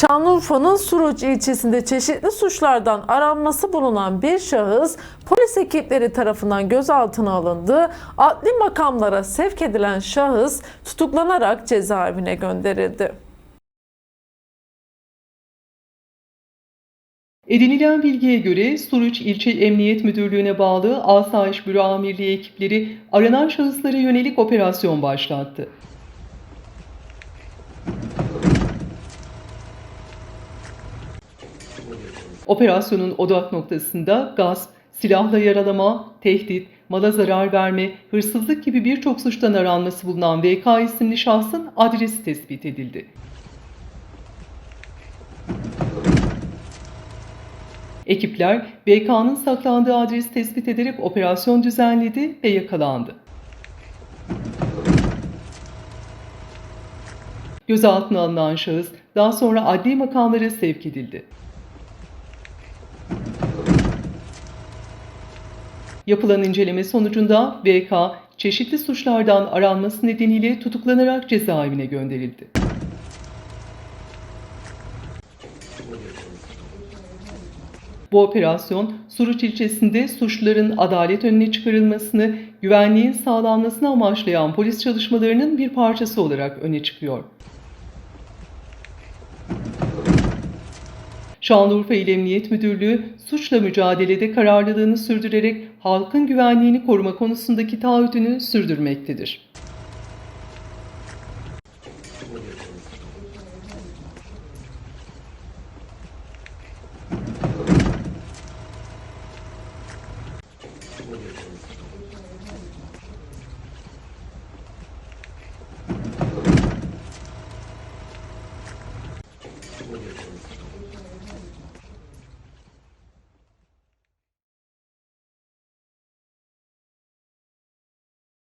Şanlıurfa'nın Suruç ilçesinde çeşitli suçlardan aranması bulunan bir şahıs polis ekipleri tarafından gözaltına alındı. Adli makamlara sevk edilen şahıs tutuklanarak cezaevine gönderildi. Edinilen bilgiye göre Suruç İlçe Emniyet Müdürlüğü'ne bağlı Asayiş Büro Amirliği ekipleri aranan şahıslara yönelik operasyon başlattı. Operasyonun odak noktasında gasp, silahla yaralama, tehdit, mala zarar verme, hırsızlık gibi birçok suçtan aranması bulunan VK isimli şahsın adresi tespit edildi. Ekipler VK'nın saklandığı adresi tespit ederek operasyon düzenledi ve yakalandı. Gözaltına alınan şahıs daha sonra adli makamlara sevk edildi. Yapılan inceleme sonucunda VK çeşitli suçlardan aranması nedeniyle tutuklanarak cezaevine gönderildi. Bu operasyon Suruç ilçesinde suçluların adalet önüne çıkarılmasını, güvenliğin sağlanmasını amaçlayan polis çalışmalarının bir parçası olarak öne çıkıyor. Şanlıurfa İl Emniyet Müdürlüğü suçla mücadelede kararlılığını sürdürerek halkın güvenliğini koruma konusundaki taahhüdünü sürdürmektedir.